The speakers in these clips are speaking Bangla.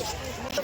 देश के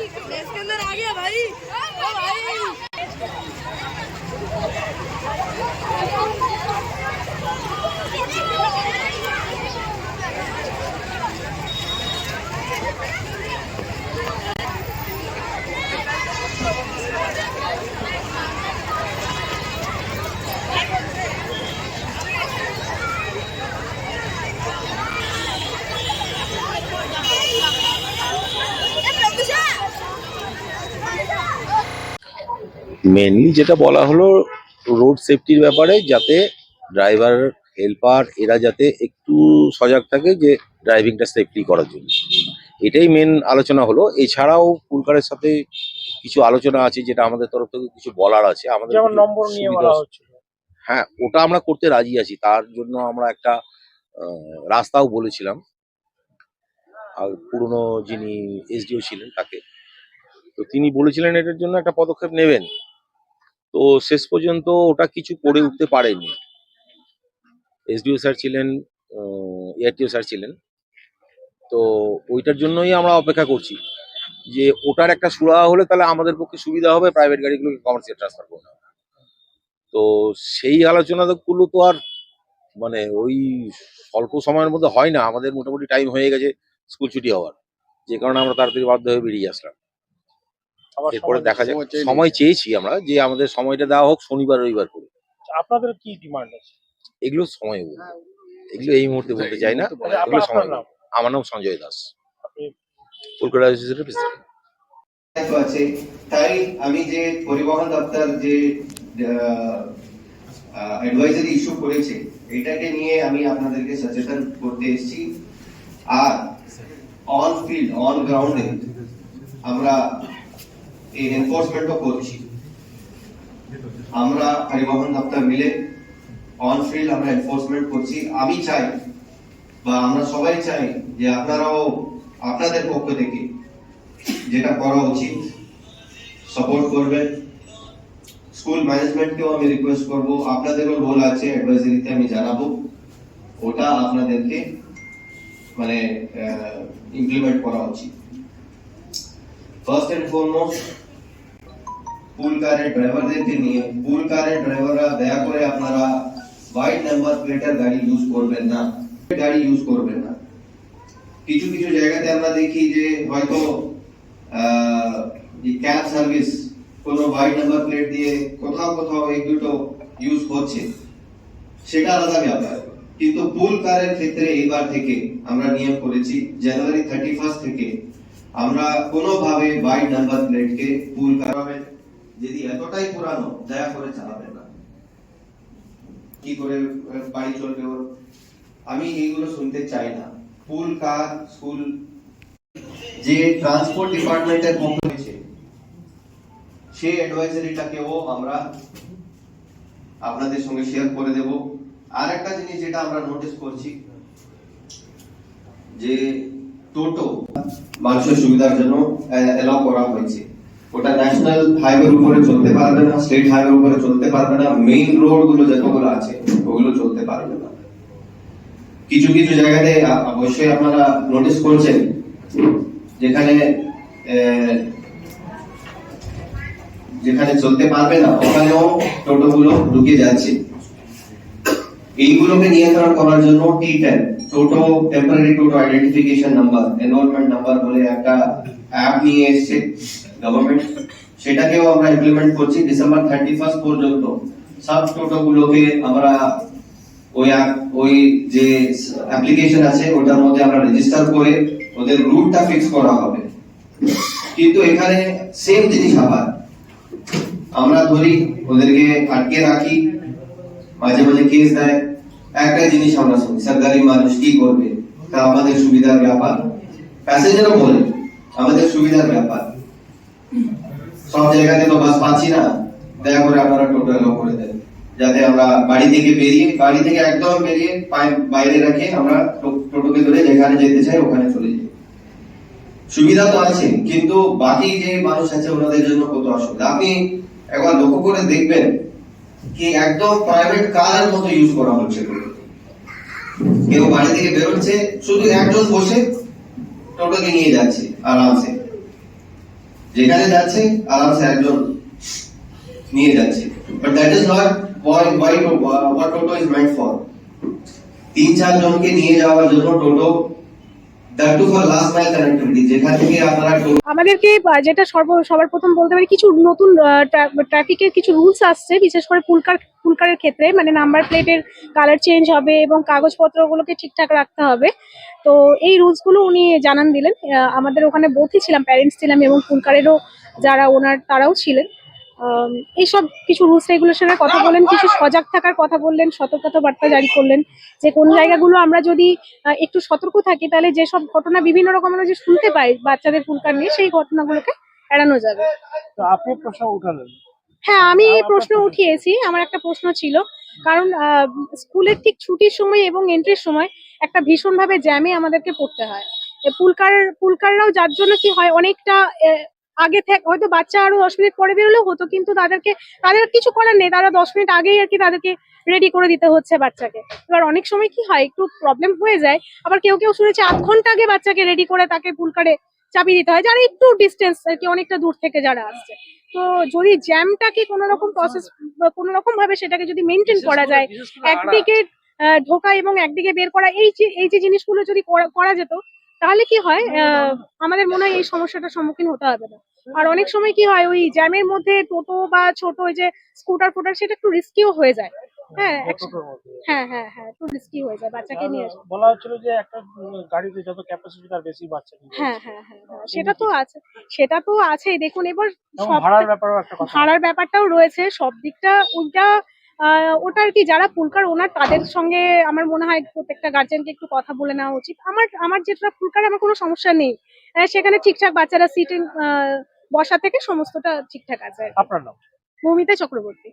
इसके अंदर आ गया भाई মেনলি যেটা বলা হলো রোড সেফটির ব্যাপারে যাতে ড্রাইভার হেল্পার এরা যাতে একটু সজাগ থাকে যে ড্রাইভিংটা সেফটি করার জন্য। এটাই মেন আলোচনা হলো। এছাড়াও পুলকারের সাথে কিছু আলোচনা আছে যেটা আমাদের তরফ থেকে কিছু বলার আছে। আমাদের যেমন নম্বর নিয়ে বলা হ্যাঁ ওটা আমরা করতে রাজি আছি। তার জন্য আমরা একটা রাস্তাও বলেছিলাম। আর পুরনো যিনি এসডিও ছিলেন তাকে। তো তিনি বলেছিলেন এটার জন্য একটা পদক্ষেপ নেবেন। তো শেষ পর্যন্ত ওটা কিছু করে উঠতে পারেনি। এসডিও স্যার ছিলেন এআরটিও স্যার ছিলেন। তো ওইটার জন্যই আমরা অপেক্ষা করছি যে ওটার একটা সুরাহা হলে তাহলে আমাদের পক্ষে সুবিধা হবে প্রাইভেট গাড়িগুলোকে কমার্সিয়াল ট্রান্সফার করতে। তো সেই আলোচনাগুলো তো আর মানে ওই স্বল্প সময়ের মধ্যে হয় না। আমাদের মোটামুটি টাইম হয়ে গেছে স্কুল ছুটি হওয়ার। যে কারণে আমরা তাড়াতাড়ি বাধ্য হয়ে বেরিয়ে আসলাম। এরপরে দেখা যাক। সময় সময় চেয়েছি আমরা যে আমাদের সময়টা দেওয়া হোক শনিবার রবিবার করে। আপনাদের কি ডিমান্ড আছে? এগুলো সময় বলব এগুলো এই মুহূর্তে বলতে চাই না। আচ্ছা, এগুলো সময় বলব। আমার নাম সঞ্জয় দাস। আপনি কলকাতা অ্যাসোসিয়েশনের প্রেসিডেন্ট আছে। তাই আমি যে পরিবহন দপ্তর যে অ্যাডভাইজারি ইস্যু করেছে এটাকে নিয়ে আমি আপনাদেরকে সচেতন করতে এসেছি। আর অন ফিল্ড অন গ্রাউন্ডে আমরা এই এনফোর্সমেন্টও করছি। আমরা পরিবহন দপ্তর মিলে অন ফিল্ড আমরা এনফোর্সমেন্ট করছি। আমি চাই বা আমরা সবাই চাই যে আপনারাও আপনাদের পক্ষ থেকে যেটা করা উচিত সাপোর্ট করবেন। স্কুল ম্যানেজমেন্টকেও আমি রিকোয়েস্ট করব। আপনাদেরও রোল আছে অ্যাডভাইজারিতে আমি জানাব। ওটা আপনাদেরকে মানে ইমপ্লিমেন্ট করা উচিত। ফার্স্ট এন্ড ফরমোস্ট পুল কারের ড্রাইভারদেরকে নিয়ে পুল কারের ড্রাইভাররা দয়া করে আপনারা হোয়াইট নাম্বার প্লেটের গাড়ি ইউজ করবেন না। গাড়ি ইউজ করবেন না। কিছু কিছু জায়গাতে আমরা দেখি যে হয়তো এই ক্যাব সার্ভিস কোনো হোয়াইট নাম্বার প্লেট দিয়ে কোথাও কোথাও এক দুটো ইউজ হচ্ছে সেটা আলাদা ব্যাপার। কিন্তু পুল কারের ক্ষেত্রে এইবার থেকে আমরা নিয়ম করেছি, জানুয়ারি থার্টি ফার্স্ট থেকে আমরা কোনোভাবে হোয়াইট নাম্বার প্লেটকে পুল করাবে যদি এতটাই পুরানো, দয়া করে চালাবেন না। কি করে বাড়ি চলবে ওর? আমি এইগুলো শুনতে চাই না। পুল কার স্কুল, যে ট্রান্সপোর্ট ডিপার্টমেন্টের পক্ষ হয়েছে সেই অ্যাডভাইজারিটাকেও আমরা আপনাদের সঙ্গে শেয়ার করে দেব। আর একটা জিনিস যেটা আমরা নোটিস করছি, যে টোটো মানুষের সুবিধার জন্য এলাও করা হয়েছে। ওটা ন্যাশনাল হাইওয়ের উপরে চলতে পারবে না স্টেট হাইওয়ের উপরে চলতে পারবে না মেইন রোডগুলো যতগুলো আছে, ওগুলো চলতে পারবে না। কিছু কিছু জায়গাতে অবশ্যই আপনারা নোটিস করছেন, যেখানে যেখানে চলতে পারবে না, ওখানেও টোটোগুলো ঢুকে যাচ্ছে। এইগুলোকে নিয়ন্ত্রণ করার জন্য T ten toto temporary toto identification number enrollment number বলে একটা অ্যাপ নিয়ে এসেছে। গভর্নমেন্ট সেটাকেও আমরা ইমপ্লিমেন্ট করছি ডিসেম্বর থার্টি ফার্স্ট পর্যন্ত। সব টোটো গুলোকে আমরা ওই ওই যে অ্যাপ্লিকেশন আছে, ওটার মধ্যে আমরা রেজিস্টার করে ওদের রুটটা ফিক্স করা হবে। কিন্তু এখানে সেম জিনিস আবার। আমরা ধরি, ওদেরকে আটকে রাখি, মাঝে মাঝে কেস দেয়। একটা জিনিস আমরা শুনি স্যার গরিব মানুষ কি করবে? তা আমাদের সুবিধার ব্যাপার। প্যাসেঞ্জারও বলে, আমাদের সুবিধার ব্যাপার। সব জায়গাতে তো বাস পাচ্ছি না। দয়া করে আপনারা টোটো এলো করে দেন। যাতে আমরা বাড়ি থেকে বেরিয়ে, বাড়ি থেকে একদম বেরিয়ে বাইরে রেখে আমরা টোটোকে ধরে যেখানে যেতে চাই ওখানে চলে যাই। সুবিধা তো আছে, কিন্তু বাকি যে মানুষ আছে ওনাদের জন্য কত অসুবিধা? আপনি একবার লক্ষ্য করে দেখবেন কি একদম প্রাইভেট কারের মতো ইউজ করা হচ্ছে। কেউ বাড়ি থেকে বেরোচ্ছে, শুধু একজন বসে টোটোকে নিয়ে যাচ্ছে আরামসে। যেখানে যাচ্ছে, আরামসে একজন নিয়ে যাচ্ছে। But that is not what toto is meant for তিন চার জনকে নিয়ে যাওয়ার জন্য টোটো আমাদেরকে যেটা সর্ব সবার প্রথম বলতে পারি, কিছু নতুন ট্রাফিকের কিছু রুলস আসছে, বিশেষ করে পুলকার পুলকারের ক্ষেত্রে মানে নাম্বার প্লেটের কালার চেঞ্জ হবে এবং কাগজপত্রগুলোকে ঠিকঠাক রাখতে হবে। তো এই রুলসগুলো উনি জানান দিলেন। আমাদের ওখানে বোথই ছিলাম প্যারেন্টস ছিলাম এবং পুলকারেরও যারা ওনার তারাও ছিলেন। এইসব কিছু রুলস রেগুলেশনের কথা বললেন কিছু সজাগ থাকার কথা বললেন সতর্কতা বার্তা জারি করলেন যে কোন জায়গাগুলো আমরা যদি একটু সতর্ক থাকি তাহলে যেসব ঘটনা বিভিন্ন রকম আমরা যে শুনতে পাই বাচ্চাদের ফুলকার নিয়ে সেই ঘটনাগুলোকে এড়ানো যাবে। তো আপনি প্রশ্ন উঠালেন। হ্যাঁ আমি এই প্রশ্ন উঠিয়েছি আমার একটা প্রশ্ন ছিল। কারণ স্কুলের ঠিক ছুটির সময় এবং এন্ট্রির সময় একটা ভীষণভাবে জ্যামে আমাদেরকে পড়তে হয়। পুলকার পুলকাররাও যার জন্য কি হয় অনেকটা আগে থেকে হয়তো বাচ্চা আরও দশ মিনিট পরে বেরোলেও হতো কিন্তু তাদেরকে তাদের কিছু করার নেই তারা দশ মিনিট আগেই আর কি তাদেরকে রেডি করে দিতে হচ্ছে বাচ্চাকে। এবার অনেক সময় কি হয় একটু প্রবলেম হয়ে যায় আবার কেউ কেউ শুনেছে আধ ঘণ্টা আগে বাচ্চাকে রেডি করে তাকে পুলকারে চাপিয়ে দিতে হয় যারা একটু ডিস্টেন্স আর কি অনেকটা দূর থেকে যারা আসছে। তো যদি জ্যামটাকে কোনো রকম প্রসেস কোনো রকম ভাবে সেটাকে যদি মেনটেন করা যায় একদিকে ঢোকা এবং একদিকে বের করা এই যে এই যে জিনিসগুলো যদি করা- করা যেত তাহলে কি হয় আমাদের মনে হয় এই সমস্যাটার সম্মুখীন হতে হবে না। আর অনেক সময় কি হয় ওই জ্যামের মধ্যে টোটো বা ছোট ওই যে স্কুটার ফুটার সেটা একটু রিস্কিও হয়ে যায়। হ্যাঁ মধ্যে। হ্যাঁ হ্যাঁ হ্যাঁ একটু রিস্কি হয়ে যায় বাচ্চাকে নিয়ে বলা হচ্ছিল যে একটা গাড়িতে যত ক্যাপাসিটি তার বেশি বাচ্চা হ্যাঁ হ্যাঁ হ্যাঁ হ্যাঁ সেটা তো আছে সেটা তো আছেই। দেখুন এবার ভাড়ার ব্যাপারেও একটা কথা। ভাড়ার ব্যাপারটাও রয়েছে সব দিকটা ওইটা ওটা আর কি যারা ফুলকার ওনার তাদের সঙ্গে আমার মনে হয় প্রত্যেকটা গার্জেনকে একটু কথা বলে নেওয়া উচিত। আমার আমার যেটা ফুলকার আমার কোনো সমস্যা নেই। সেখানে ঠিকঠাক বাচ্চারা সিটে বসা থেকে সমস্তটা ঠিকঠাক আছে আপনার নাম? মৌমিতা চক্রবর্তী।